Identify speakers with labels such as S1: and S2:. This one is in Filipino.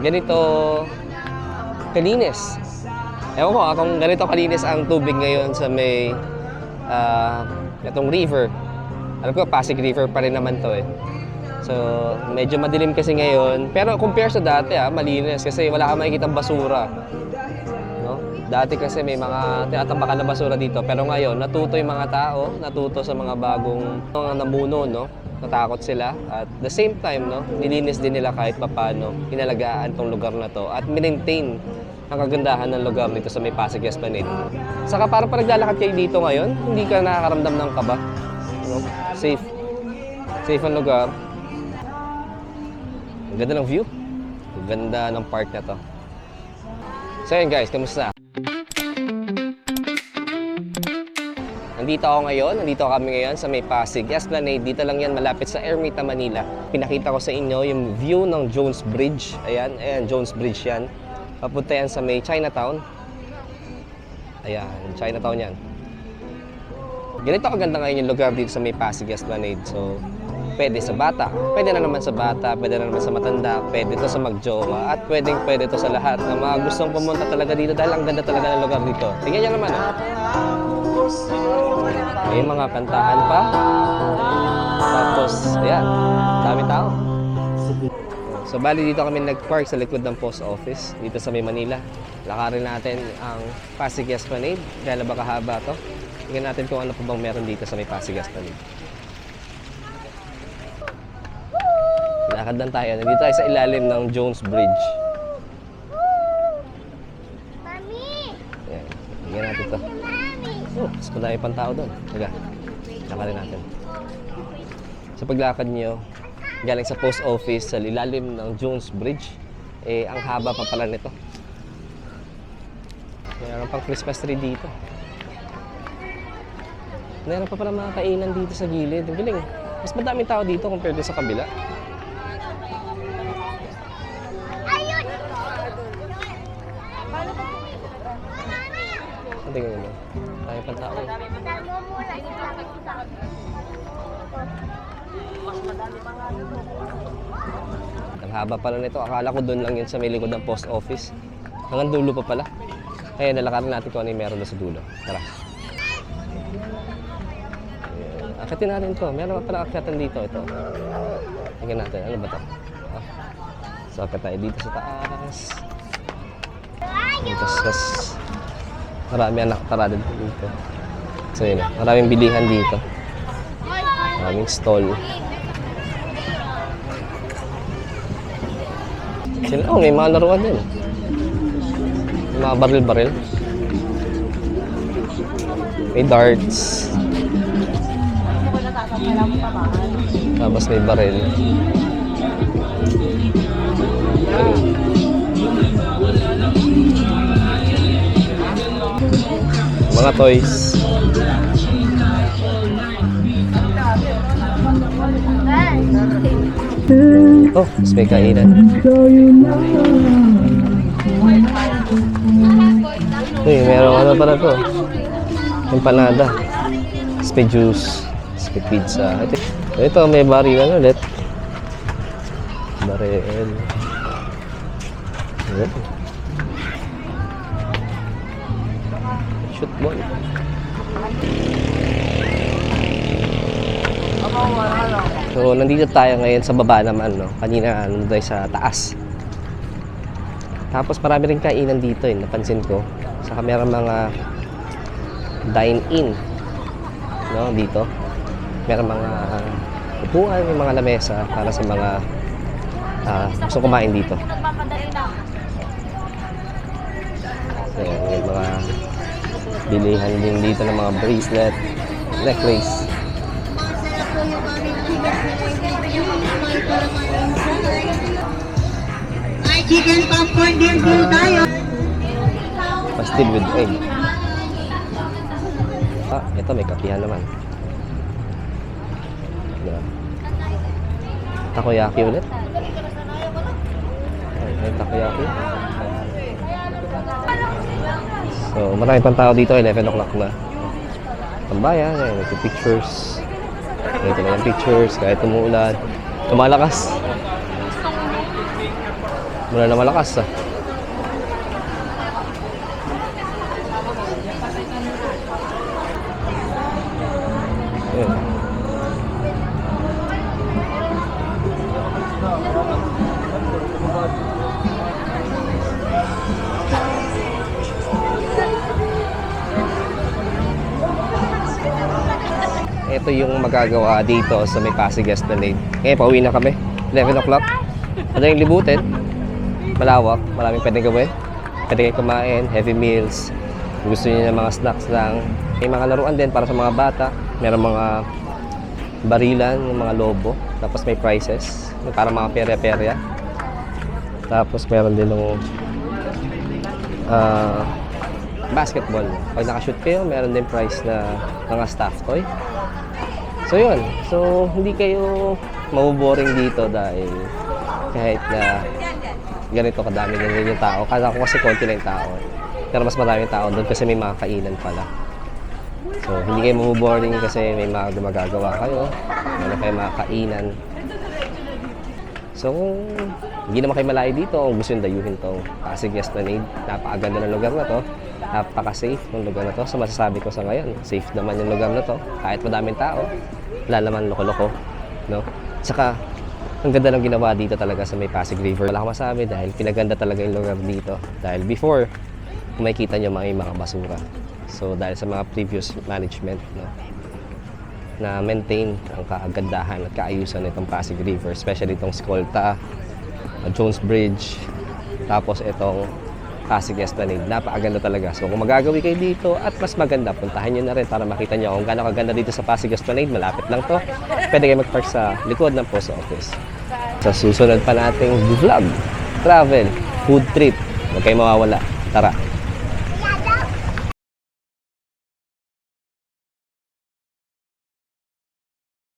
S1: ganito kalinis. Ewan ko kung ganito kalinis ang tubig ngayon sa may ah, itong river. Alam ko, Pasig River pa rin naman to eh. So, medyo madilim kasi ngayon. Pero compare sa dati ah, malinis kasi wala kang makikita basura. No? Dati kasi may mga tinatambakan na basura dito. Pero ngayon, natuto yung mga tao, natuto sa mga bagong mga namuno, no? Natakot sila. At the same time, no? Nilinis din nila kahit papano. Inalagaan tong lugar na to. At maintain ang kagandahan ng lugar dito sa may Pasig Esplanade. Saka parang pag naglalakad kayo dito ngayon, hindi ka nakakaramdam ng kaba. No? Safe. Safe ang lugar. Ang ganda ng view. Ang ganda ng park na to. So yun guys, kamusta? Nandito ako ngayon, nandito kami ngayon sa may Pasig Esplanade. Dito lang yan, malapit sa Ermita, Manila. Pinakita ko sa inyo yung view ng Jones Bridge. Ayan, ayan, Jones Bridge yan. Papunta yan sa may Chinatown. Ayan, Chinatown yan. Ganito kaganda ngayon yung lugar dito sa may Pasig Esplanade. So, pwede sa bata, pwede na naman sa bata, pwede na naman sa matanda, pwede to sa magjowa, at pwedeng pwede to sa lahat na mga gustong pumunta talaga dito dahil ang ganda talaga ng lugar dito. Tingnan nyo naman, ah. May mga kantahan pa. Tapos, ayan, dami tao. So, bali dito kami nag-park sa likod ng post office dito sa may Manila. Lakarin natin ang Pasig Esplanade. Kaya ba kahaba to? Tingnan natin kung ano pa bang meron dito sa may Pasig Esplanade. Lakad lang tayo. Nandito tayo sa ilalim ng Jones Bridge.
S2: Mami!
S1: Ayan. Tingnan natin to.
S2: Mami!
S1: Oh, mas madami pang tao doon. Taga, lakarin natin. Sa paglakad nyo, galing sa post office sa ilalim ng Jones Bridge, eh, ang haba pa pala nito. Meron pang Christmas tree dito. Meron pa pala mga kainan dito sa gilid. Ang galing. Mas madaming tao dito compared sa kabila.
S2: Ayun!
S1: Ang tingin Marami pang tao. eh. Ang haba pala nito. Akala ko doon lang yun sa may likod ng post office. Hanggang dulo pa pala. Kaya nalakarin natin kung ano yung meron doon sa dulo. Tara. Akitin natin to. Meron pa pala akitan dito. Ito. Tingnan natin. Ano ba to? Ah. So, akit tayo dito sa taas. Dito sa... Marami ang nakatarada dito. So, yun. Maraming bilihan dito. Maraming stall. Sila, oh, may mga laruan din. May mga baril-baril. May darts. Tapos may baril. Mga toys. Oh, mas may kainan. Uy, meron ano pala to. Empanada. Spay juice. Spay pizza. Ito, ito may barilan ulit. Baril. Ayan. Shoot ball. So, nandito tayo ngayon sa baba naman, no? Kanina, ano tayo sa taas. Tapos marami rin kainan dito, eh, napansin ko. Saka meron mga dine-in, no, dito. Meron mga upuan, may mga lamesa para sa mga uh, gusto kumain dito. So, mga bilihan din dito ng mga bracelet, necklace.
S3: Chicken popcorn din po tayo.
S1: Pastil with egg. Ah, ito may kapihan naman. Diba? Takoyaki ulit. Ay, may takoyaki. So, marami pang tao dito. 11 o'clock na. Tambayan. Ayan, ito pictures. Ito na yung pictures. Kahit umuulan. Tumalakas. Wala na malakas ah. Ito yung magagawa dito sa may Pasig Esplanade. Ngayon, pauwi na kami. 11 o'clock. Madaling libutin. Malawak. Maraming pwedeng gawin. Pwede kayong kumain, heavy meals. Gusto niyo ng mga snacks lang. May mga laruan din para sa mga bata. Meron mga barilan, yung mga lobo. Tapos may prizes. Yung Para mga perya-perya. Tapos meron din ng ah, basketball. Pag nakashoot kayo, meron din prize na mga staff toy. So yun, so hindi kayo mabuboring dito dahil kahit na ganito kadami din rin yung tao. Kala ko kasi konti lang yung tao. Pero mas maraming tao doon kasi may mga kainan pala. So hindi kayo mabuboring kasi may mga magagawa kayo. Meron kayo mga kainan. So kung hindi naman kayo malayo dito, kung gusto yung dayuhin tong Pasig Esplanade, napakaganda ng lugar na to. Napaka-safe ng lugar na to. So masasabi ko sa ngayon, safe naman yung lugar na to. Kahit madaming tao, wala naman loko-loko. No? Tsaka, ang ganda ng ginawa dito talaga sa may Pasig River. Wala akong masabi dahil pinaganda talaga yung lugar dito. Dahil before, kung makikita nyo may mga basura. So dahil sa mga previous management, no? na maintain ang kagandahan at kaayusan nitong Pasig River, especially itong Skolta, Jones Bridge, tapos itong Pasig Esplanade. Napakaganda talaga. So kung magagawi kayo dito at mas maganda, puntahan nyo na rin para makita nyo kung gaano kaganda dito sa Pasig Esplanade. Malapit lang to. Pwede kayo mag-park sa likod ng post office. Sa susunod pa nating vlog, travel, food trip. Huwag kayo mawawala. Tara!